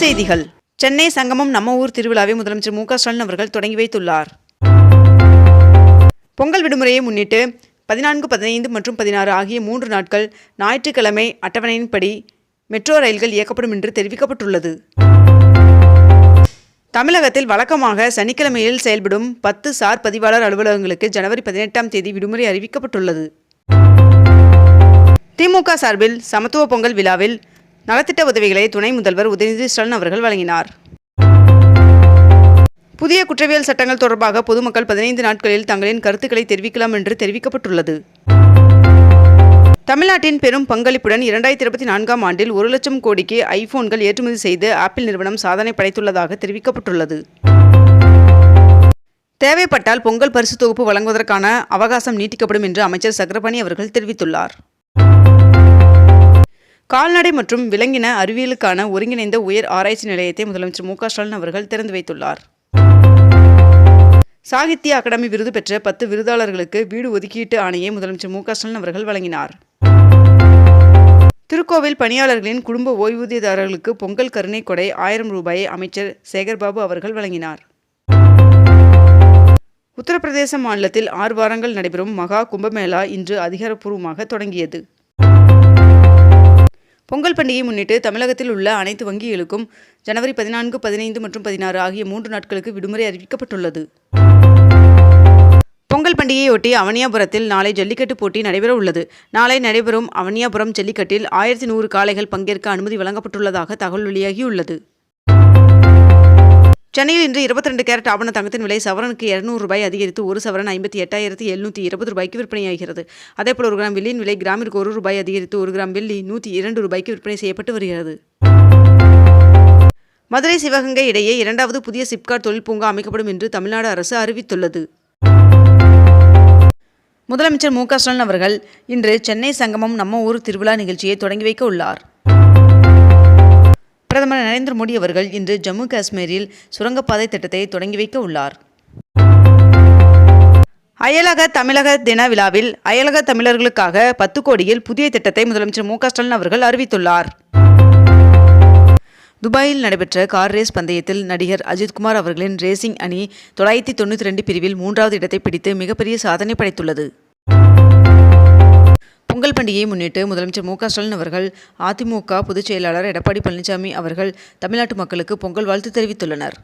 செய்திகள். சென்னை சங்கமம் நம்ம ஊர் திருவிழாவை முதலமைச்சர் மு க ஸ்டாலின் அவர்கள் தொடங்கி வைத்துள்ளார். பொங்கல் விடுமுறையை முன்னிட்டு பதினான்கு பதினைந்து மற்றும் பதினாறு ஆகிய மூன்று நாட்கள் ஞாயிற்றுக்கிழமை அட்டவணையின்படி மெட்ரோ ரயில்கள் இயக்கப்படும் என்று தெரிவிக்கப்பட்டுள்ளது. தமிழகத்தில் வழக்கமாக சனிக்கிழமையில் செயல்படும் பத்து சார் பதிவாளர் அலுவலகங்களுக்கு ஜனவரி பதினெட்டாம் தேதி விடுமுறை அறிவிக்கப்பட்டுள்ளது. திமுக சார்பில் சமத்துவ பொங்கல் விழாவில் நலத்திட்ட உதவிகளை துணை முதல்வர் உதயநிதி ஸ்டாலின் அவர்கள் வழங்கினார். புதிய குற்றவியல் சட்டங்கள் தொடர்பாக பொதுமக்கள் பதினைந்து நாட்களில் தங்களின் கருத்துக்களை தெரிவிக்கலாம் என்று தெரிவிக்கப்பட்டுள்ளது. தமிழ்நாட்டின் பெரும் பங்களிப்புடன் இரண்டாயிரத்தி இருபத்தி நான்காம் ஆண்டில் ஒரு லட்சம் கோடிக்கு ஐபோன்கள் ஏற்றுமதி செய்து ஆப்பிள் நிறுவனம் சாதனை படைத்துள்ளதாக தெரிவிக்கப்பட்டுள்ளது. தேவைப்பட்டால் பொங்கல் பரிசு தொகுப்பு வழங்குவதற்கான அவகாசம் நீட்டிக்கப்படும் என்று அமைச்சர் சக்கரபாணி அவர்கள் தெரிவித்துள்ளார். கால்நடை மற்றும் விலங்கின அறிவியலுக்கான ஒருங்கிணைந்த உயர் ஆராய்ச்சி நிலையத்தை முதலமைச்சர் மு ஸ்டாலின் அவர்கள் திறந்து வைத்துள்ளார். சாகித்ய அகாடமி விருது பெற்ற பத்து விருதாளர்களுக்கு வீடு ஒதுக்கீட்டு ஆணையை முதலமைச்சர் மு ஸ்டாலின் அவர்கள் வழங்கினார். திருக்கோவில் பணியாளர்களின் குடும்ப ஓய்வூதியதாரர்களுக்கு பொங்கல் கருணை கொடை ஆயிரம் ரூபாயை அமைச்சர் சேகர்பாபு அவர்கள் வழங்கினார். உத்தரப்பிரதேச மாநிலத்தில் ஆறு வாரங்கள் நடைபெறும் மகா கும்பமேளா இன்று அதிகாரப்பூர்வமாக தொடங்கியது. பொங்கல் பண்டிகையை முன்னிட்டு தமிழகத்தில் உள்ள அனைத்து வங்கிகளுக்கும் ஜனவரி பதினான்கு பதினைந்து மற்றும் பதினாறு ஆகிய மூன்று நாட்களுக்கு விடுமுறை அறிவிக்கப்பட்டுள்ளது. பொங்கல் பண்டிகையொட்டி அவனியாபுரத்தில் நாளை ஜல்லிக்கட்டு போட்டி நடைபெற உள்ளது. நாளை நடைபெறும் அவனியாபுரம் ஜல்லிக்கட்டில் ஆயிரத்தி நூறு காளைகள் பங்கேற்க அனுமதி வழங்கப்பட்டுள்ளதாக தகவல் வெளியாகியுள்ளது. சென்னையில் இன்று இருபத்தி ரெண்டு கேரட் ஆவண தங்கத்தின் விலை சவரனுக்கு இருநூறு ரூபாய் அதிகரித்து ஒரு சவரன் ஐம்பத்தி எட்டாயிரத்தி எழுநூற்றி இருபது ரூபாய்க்கு விற்பனையாகிறது. அதேபோல் ஒரு கிராம் வெள்ளியின் விலை கிராமிற்கு ஒரு ரூபாய் அதிகரித்து ஒரு கிராம் வெள்ளி நூற்றி இரண்டு ரூபாய்க்கு விற்பனை செய்யப்பட்டு வருகிறது. மதுரை சிவகங்கை இடையே இரண்டாவது புதிய சிப்காட் தொழில் பூங்கா அமைக்கப்படும் என்று தமிழ்நாடு அரசு அறிவித்துள்ளது. முதலமைச்சர் மு க ஸ்டாலின் அவர்கள் இன்று சென்னை சங்கமம் நம்ம ஊர் திருவிழா நிகழ்ச்சியை தொடங்கி வைக்க உள்ளார். பிரதமர் நரேந்திர மோடி அவர்கள் இன்று ஜம்மு காஷ்மீரில் சுரங்கப்பாதை திட்டத்தை தொடங்கி வைக்க உள்ளார். அயலக தமிழக தின விழாவில் அயலக தமிழர்களுக்காக பத்து கோடியில் புதிய திட்டத்தை முதலமைச்சர் மு ஸ்டாலின் அவர்கள் அறிவித்துள்ளார். துபாயில் நடைபெற்ற கார் ரேஸ் பந்தயத்தில் நடிகர் அஜித்குமார் அவர்களின் ரேசிங் அணி தொள்ளாயிரத்தி தொண்ணூற்றி ரெண்டு பிரிவில் மூன்றாவது இடத்தை பிடித்து மிகப்பெரிய சாதனை படைத்துள்ளது. பொங்கல் பண்டிகையை முன்னிட்டு முதலமைச்சர் மு க ஸ்டாலின் அவர்கள் அதிமுக பொதுச் செயலாளர் எடப்பாடி பழனிசாமி அவர்கள் தமிழ்நாட்டு மக்களுக்கு பொங்கல் வாழ்த்து தெரிவித்துள்ளனர்.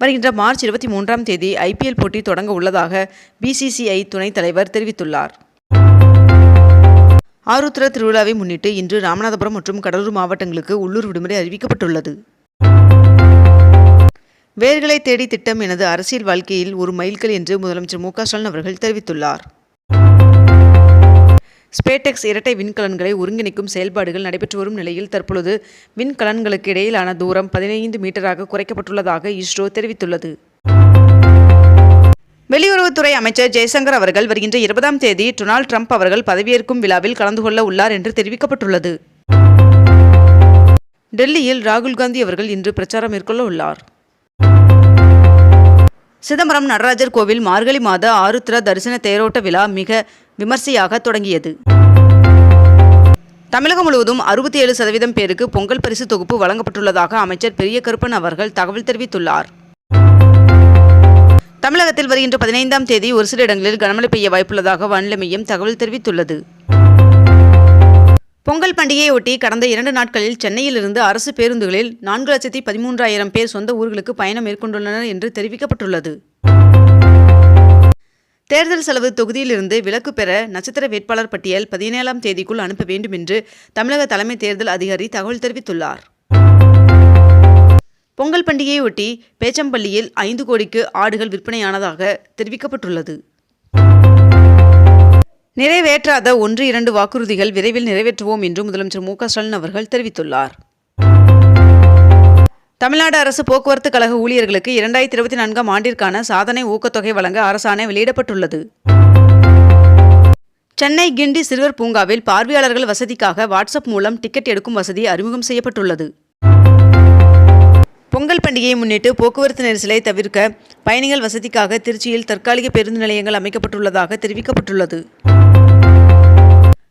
வருகின்ற மார்ச் இருபத்தி மூன்றாம் தேதி ஐபிஎல் போட்டி தொடங்க உள்ளதாக பிசிசிஐ துணைத் தலைவர் தெரிவித்துள்ளார். ஆருத்ர திருவிழாவை முன்னிட்டு இன்று ராமநாதபுரம் மற்றும் கடலூர் மாவட்டங்களுக்கு உள்ளூர் விடுமுறை அறிவிக்கப்பட்டுள்ளது. வேர்களை தேடி திட்டம் எனது அரசியல் வாழ்க்கையில் ஒரு மைல்கல் என்று முதலமைச்சர் மு க ஸ்டாலின் அவர்கள் தெரிவித்துள்ளார். ஸ்பேடெக்ஸ் இரட்டை விண்கலன்களை ஒருங்கிணைக்கும் செயல்பாடுகள் நடைபெற்று வரும் நிலையில் தற்பொழுது விண்கலன்களுக்கு இடையிலான தூரம் பதினைந்து மீட்டராக குறைக்கப்பட்டுள்ளதாக இஸ்ரோ தெரிவித்துள்ளது. வெளியுறவுத்துறை அமைச்சர் ஜெய்சங்கர் அவர்கள் வருகின்ற இருபதாம் தேதி டொனால்ட் ட்ரம்ப் அவர்கள் பதவியேற்கும் விழாவில் கலந்து கொள்ள உள்ளார் என்று தெரிவிக்கப்பட்டுள்ளது. டெல்லியில் ராகுல் காந்தி அவர்கள் இன்று பிரச்சாரம் மேற்கொள்ள உள்ளார். சிதம்பரம் நடராஜர் கோவில் மார்கழி மாத ஆருத்ரா தரிசன தேரோட்ட விழா மிக விமர்சையாக தொடங்கியது. தமிழகம் முழுவதும் அறுபத்தி ஏழு சதவீதம் பேருக்கு பொங்கல் பரிசு தொகுப்பு வழங்கப்பட்டுள்ளதாக அமைச்சர் பெரிய கருப்பன் அவர்கள் தகவல் தெரிவித்துள்ளார். தமிழகத்தில் வருகின்ற பதினைந்தாம் தேதி ஒரு சில இடங்களில் கனமழை பெய்ய வாய்ப்புள்ளதாக வானிலை மையம் தகவல் தெரிவித்துள்ளது. பொங்கல் பண்டிகையொட்டி கடந்த இரண்டு நாட்களில் சென்னையிலிருந்து அரசு பேருந்துகளில் நான்கு லட்சத்தி பதிமூன்றாயிரம் பேர் சொந்த ஊர்களுக்கு பயணம் மேற்கொண்டுள்ளனர் என்று தெரிவிக்கப்பட்டுள்ளது. தேர்தல் செலவு தொகுதியிலிருந்து விலக்கு பெற நட்சத்திர வேட்பாளர் பட்டியல் பதினேழாம் தேதிக்குள் அனுப்ப வேண்டும் என்று தமிழக தலைமை தேர்தல் அதிகாரி தகவல் தெரிவித்துள்ளார். பொங்கல் பண்டிகையொட்டி பேச்சம்பள்ளியில் ஐந்து கோடிக்கு ஆடுகள் விற்பனையானதாக தெரிவிக்கப்பட்டுள்ளது. நிறைவேற்றாத ஒன்று இரண்டு வாக்குறுதிகள் விரைவில் நிறைவேற்றுவோம் என்று முதலமைச்சர் மு க ஸ்டாலின் அவர்கள் தெரிவித்துள்ளார். தமிழ்நாடு அரசு போக்குவரத்து கழக ஊழியர்களுக்கு இரண்டாயிரத்தி இருபத்தி நான்காம் ஆண்டிற்கான சாதனை ஊக்கத்தொகை வழங்க அரசாணை வெளியிடப்பட்டுள்ளது. சென்னை கிண்டி சிறுவர் பூங்காவில் பார்வையாளர்கள் வசதிக்காக வாட்ஸ்அப் மூலம் டிக்கெட் எடுக்கும் வசதி அறிமுகம் செய்யப்பட்டுள்ளது. பொங்கல் பண்டிகையை முன்னிட்டு போக்குவரத்து நெரிசலை தவிர்க்க பயணிகள் வசதிக்காக திருச்சியில் தற்காலிக பேருந்து நிலையங்கள் அமைக்கப்பட்டுள்ளதாக தெரிவிக்கப்பட்டுள்ளது.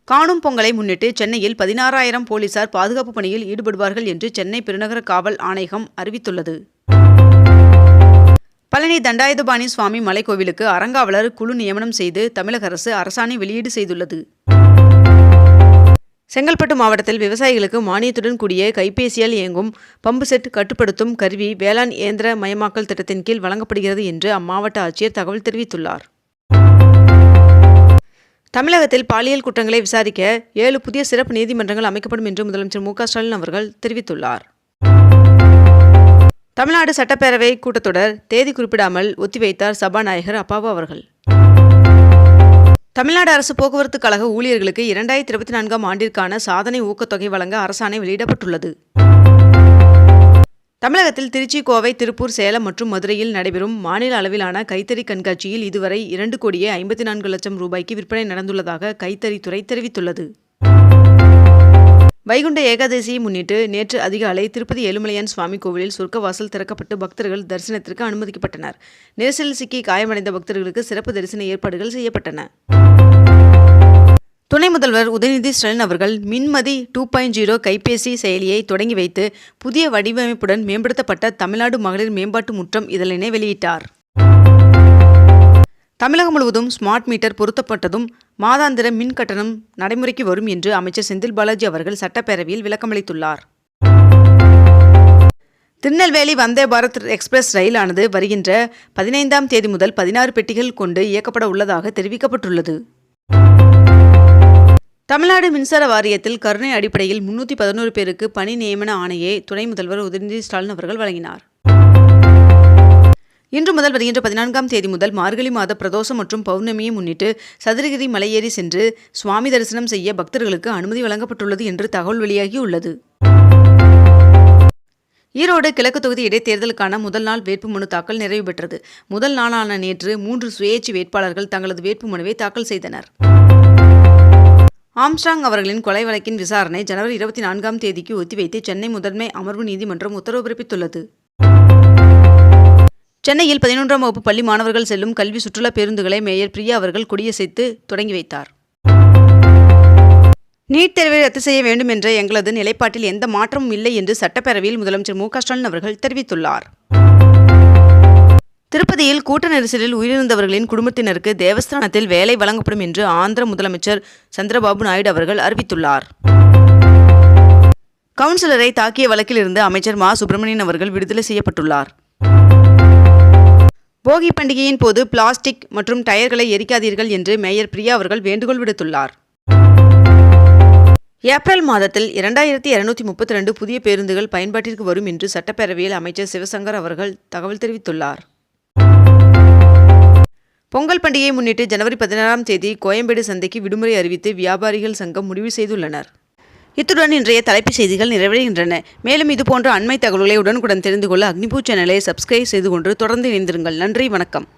காணும் பொங்கலை முன்னிட்டு சென்னையில் பதினாறாயிரம் போலீசார் பாதுகாப்பு பணியில் ஈடுபடுவார்கள் என்று சென்னை பெருநகர காவல் ஆணையகம் அறிவித்துள்ளது. பழனி தண்டாயுதபாணி சுவாமி மலைக்கோவிலுக்கு அறங்காவலர் குழு நியமனம் செய்து தமிழக அரசு அரசாணை வெளியீடு செய்துள்ளது. செங்கல்பட்டு மாவட்டத்தில் விவசாயிகளுக்கு மானியத்துடன் கூடிய கைபேசியால் இயங்கும் பம்பு செட் கட்டுப்படுத்தும் கருவி வேளாண் இயந்திர மயமாக்கல் திட்டத்தின் கீழ் வழங்கப்படுகிறது என்று அம்மாவட்ட ஆட்சியர் தகவல் தெரிவித்துள்ளார். தமிழகத்தில் பாலியல் குற்றங்களை விசாரிக்க ஏழு புதிய சிறப்பு நீதிமன்றங்கள் அமைக்கப்படும் என்று முதலமைச்சர் மு ஸ்டாலின் அவர்கள் தெரிவித்துள்ளார். தமிழ்நாடு சட்டப்பேரவை கூட்டத்தொடர் தேதி குறிப்பிடாமல் ஒத்திவைத்தார் சபாநாயகர் அப்பாவு அவர்கள். தமிழ்நாடு அரசு போக்குவரத்து கழக ஊழியர்களுக்கு இரண்டாயிரத்தி இருபத்தி நான்காம் ஆண்டிற்கான சாதனை ஊக்கத்தொகை வழங்க அரசாணை வெளியிடப்பட்டுள்ளது. தமிழகத்தில் திருச்சி கோவை திருப்பூர் சேலம் மற்றும் மதுரையில் நடைபெறும் மாநில அளவிலான கைத்தறி கண்காட்சியில் இதுவரை இரண்டு கோடியே ஐம்பத்தி நான்கு லட்சம் ரூபாய்க்கு விற்பனை நடந்துள்ளதாக கைத்தறித்துறை தெரிவித்துள்ளது. வைகுண்ட ஏகாதசியை முன்னிட்டு நேற்று அதிகாலை திருப்பதி ஏழுமலையான் சுவாமி கோவிலில் சொர்க்கவாசல் திறக்கப்பட்டு பக்தர்கள் தரிசனத்திற்கு அனுமதிக்கப்பட்டனர். நெரிசலில் சிக்கி காயமடைந்த பக்தர்களுக்கு சிறப்பு தரிசன ஏற்பாடுகள் செய்யப்பட்டன. துணை முதல்வர் உதயநிதி ஸ்டாலின் அவர்கள் மின்மதி டூ பாயிண்ட் ஜீரோ கைபேசி செயலியை தொடங்கி வைத்து புதிய வடிவமைப்புடன் மேம்படுத்தப்பட்ட தமிழ்நாடு மகளிர் மேம்பாட்டு முற்றம் இதழினை வெளியிட்டார். தமிழகம் முழுவதும் ஸ்மார்ட் மீட்டர் பொருத்தப்பட்டதும் மாதாந்திர மின் கட்டணம் நடைமுறைக்கு வரும் என்று அமைச்சர் செந்தில் பாலாஜி அவர்கள் சட்டப்பேரவையில் விளக்கமளித்துள்ளார். திருநெல்வேலி வந்தே பாரத் எக்ஸ்பிரஸ் ரயிலானது வருகின்ற பதினைந்தாம் தேதி முதல் பதினாறு பெட்டிகள் கொண்டு இயக்கப்பட உள்ளதாக தெரிவிக்கப்பட்டுள்ளது. தமிழ்நாடு மின்சார வாரியத்தில் கருணை அடிப்படையில் முன்னூற்றி பதினோரு பேருக்கு பணி நியமன ஆணையை துணை முதல்வர் உதயநிதி ஸ்டாலின் அவர்கள் வழங்கினார். இன்று முதல் வருகின்ற பதினான்காம் தேதி முதல் மார்கழி மாத பிரதோஷம் மற்றும் பௌர்ணமியை முன்னிட்டு சதுரகிரி மலையேறி சென்று சுவாமி தரிசனம் செய்ய பக்தர்களுக்கு அனுமதி வழங்கப்பட்டுள்ளது என்று தகவல் வெளியாகியுள்ளது ஈரோடு கிழக்கு தொகுதி இடைத்தேர்தலுக்கான முதல் நாள் வேட்புமனு தாக்கல் நிறைவு பெற்றது. முதல் நாளான நேற்று மூன்று சுயேட்சை வேட்பாளர்கள் தங்களது வேட்புமனுவை தாக்கல் செய்தனர். ஆம்ஸ்ட்ராங் அவர்களின் கொலை வழக்கின் விசாரணை ஜனவரி இருபத்தி நான்காம் தேதிக்கு ஒத்திவைத்து சென்னை முதன்மை அமர்வு நீதிமன்றம் உத்தரவு பிறப்பித்துள்ளது. சென்னையில் பதினொன்றாம் வகுப்பு பள்ளி மாணவர்கள் செல்லும் கல்வி சுற்றுலா பேருந்துகளை மேயர் பிரியா அவர்கள் கொடியசைத்து தொடங்கி வைத்தார். நீட் தேர்வை ரத்து செய்ய வேண்டும் என்ற எங்களது நிலைப்பாட்டில் எந்த மாற்றமும் இல்லை என்று சட்டப்பேரவையில் முதலமைச்சர் மு க ஸ்டாலின் அவர்கள் தெரிவித்துள்ளார். திருப்பதியில் கூட்ட நெரிசலில் உயிரிழந்தவர்களின் குடும்பத்தினருக்கு தேவஸ்தானத்தில் வேலை வழங்கப்படும் என்று ஆந்திர முதலமைச்சர் சந்திரபாபு நாயுடு அவர்கள் அறிவித்துள்ளார். கவுன்சிலரை தாக்கிய வழக்கிலிருந்து அமைச்சர் மா. சுப்பிரமணியன் அவர்கள் விடுதலை செய்யப்பட்டுள்ளார். போகி பண்டிகையின் போது பிளாஸ்டிக் மற்றும் டயர்களை எரிக்காதீர்கள் என்று மேயர் பிரியா அவர்கள் வேண்டுகோள் விடுத்துள்ளார். ஏப்ரல் மாதத்தில் இரண்டாயிரத்தி இருநூத்தி முப்பத்தி ரெண்டு புதிய பேருந்துகள் பயன்பாட்டிற்கு வரும் என்று சட்டப்பேரவையில் அமைச்சர் சிவசங்கர் அவர்கள் தகவல் தெரிவித்துள்ளார். பொங்கல் பண்டிகையை முன்னிட்டு ஜனவரி பதினாறாம் தேதி கோயம்பேடு சந்தைக்கு விடுமுறை அறிவித்து வியாபாரிகள் சங்கம் முடிவு செய்துள்ளனர். இத்துடன் இன்றைய தலைப்புச் செய்திகள் நிறைவடைகின்றன. மேலும் இதுபோன்ற அண்மை தகவல்களை உடனுக்குடன் தெரிந்து கொள்ள அக்னிபூ சேனலை சப்ஸ்கிரைப் செய்து கொண்டு தொடர்ந்து இணைந்திருங்கள். நன்றி வணக்கம்.